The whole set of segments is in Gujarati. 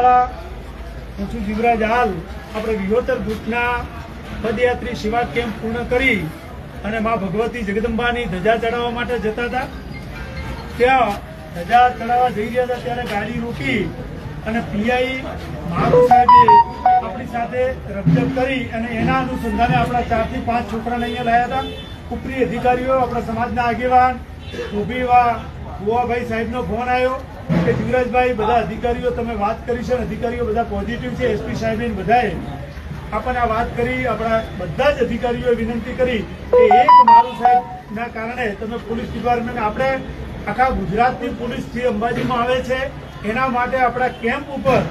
હું છું જીવરાજ હાલ આપણે વિહોતર ગ્રુપના પદયાત્રી સેવા કેમ્પ પૂર્ણ કરી અને મા ભગવતી જગદંબાની ધજા ચડાવવા માટે જતા હતા. ત્યાં ધજા ચડાવવા જઈ રહ્યા હતા ત્યારે ગાડી રોકી અને પીઆઈ મારો સાહેબે આપણી સાથે રકજક કરી અને એના અનુસંધાને આપણા ચારથી પાંચ છોકરાને અહીંયા લાયા હતા. ઉપરી અધિકારીઓ, આપણા સમાજના આગેવાન ઉભીવા ગુવાભાઈ સાહેબનો ફોન આવ્યો. કે જીવરાજભાઈ બધા અધિકારીઓ, તમે વાત કરી છે અધિકારીઓ બધા પોઝિટિવ છે, એસપી સાહેબે બધાએ. આપણને આ વાત કરી, આપણા બધા જ અધિકારીઓએ વિનંતી કરી કે એક મારું સાહેબના કારણે તમે પોલીસ ડિપાર્ટમેન્ટ આપણે આખા ગુજરાતની પોલીસ જે અંબાજીમાં આવે છે. એના માટે આપણા કેમ્પ ઉપર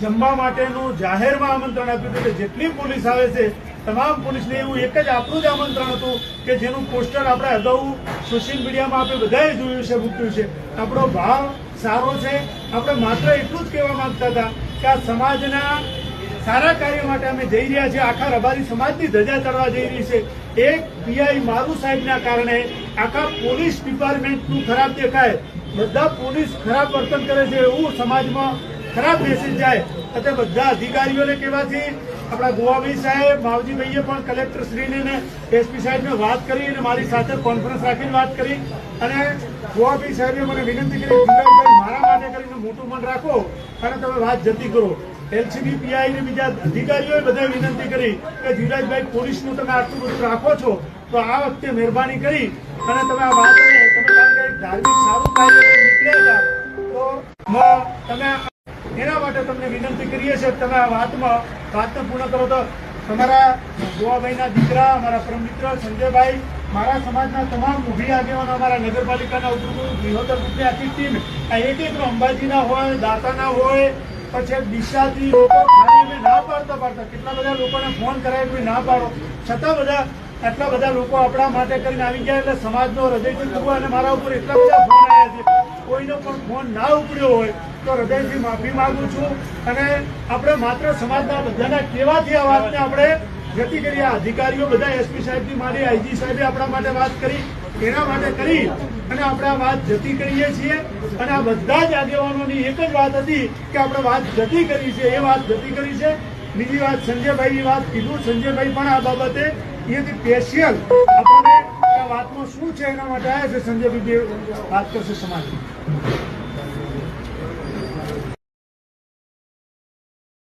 જમવા માટેનું જાહેરમાં આમંત્રણ આપ્યું હતું કે જેટલી પોલીસ આવે છે, તમામ પોલીસને એવું એક જ આપણું જ આમંત્રણ હતું કે જેનું પોસ્ટર આપણે અગાઉ સોશિયલ મીડિયામાં આપણે બધાએ જોયું છે, મૂક્યું છે. આપણો ભાવ સારો છે. આપણે માત્ર એટલું જ કહેવા માંગતા હતા કે આ સમાજના સારા કાર્ય માટે અમે જઈ રહ્યા છીએ. આખા રબારી સમાજની ધજા ચડવા જઈ રહી છે. એક પીઆઈ મારું સાહેબના કારણે આખા પોલીસ ડિપાર્ટમેન્ટનું ખરાબ દેખાય. બધા પોલીસ ખરાબ વર્તન કરે છે. એવું સમાજમાં ખરાબ મેસેજ જાય અત્યારે બધા અધિકારીઓને કહેવાથી આપણા ગોવાભાઈ સાહેબ, માવજીભાઈએ પણ કલેક્ટર શ્રીને એસપી સાહેબને વાત કરી અને મારી સાથે કોન્ફરન્સ રાખીને વાત કરી. અને ગોવાભાઈ સાહેબે મને વિનંતી કરી જીવરાજભાઈ મારા માટે કરીને મોટું મન રાખો અને તમે વાત જતી કરો. એલસીબી પીઆઈ ને બીજા અધિકારીઓએ બધા વિનંતી કરી કે ધીરાજભાઈ પોલીસનું તમે આટલું બધું રાખો છો, તો આ વખતે મહેરબાની કરી અને તમે આ વાત ધાર્મિક સારું કાર્ય નીકળ્યા તો તમે માટે તમને વિનંતી કરીએ છીએ, તમે આ વાતમાં વાતને પૂર્ણ કરો તો તમારા ગોવાભાઈના દીકરા, અમારા પરમમિત્ર સંજયભાઈ, મારા સમાજના તમામ ઊભી આગેવાનો અમારા નગરપાલિકાના ઉપપ્રમુખ વિહોતર ગ્રુપની આખી ટીમ, આ એક એક અંબાજીના હોય, દાતાના હોય, પછી દિશાથી લોકો ખાલી ના પાડતા પાડતા, કેટલા બધા લોકોને ફોન કરાય કોઈ ના પાડો, છતાં બધા, આટલા બધા લોકો આપણા માટે કરીને આવી ગયા એટલે સમાજનો હૃદયથી ખૂબ અને મારા ઉપર એટલા બધા ફોન આવ્યા છે. કોઈનો પણ ફોન ના ઉપડ્યો હોય તો હૃદયથી માફી માંગુ છું. અને આપણે માત્ર સમાજના બધાના કહેવાથી આ વાતને આપણે જતી કરી. આ અધિકારીઓ બધા એસપી સાહેબથી મારી, આઈજી સાહેબે આપણા માટે વાત કરી, એના માટે કરી અને આપણે આ વાત જતી કરીએ છીએ. અને આ બધા જ આગેવાનોની એક જ વાત હતી કે આપણે વાત જતી કરી છે, એ વાત જતી કરી છે. બીજી વાત સંજયભાઈની વાત કીધું. સંજયભાઈ પણ આ બાબતે એ સ્પેશિયલ આપણને વાતમાં શું છે? એના માટે આવ્યા છે સંજય બીજી વાત કરશે સમાજ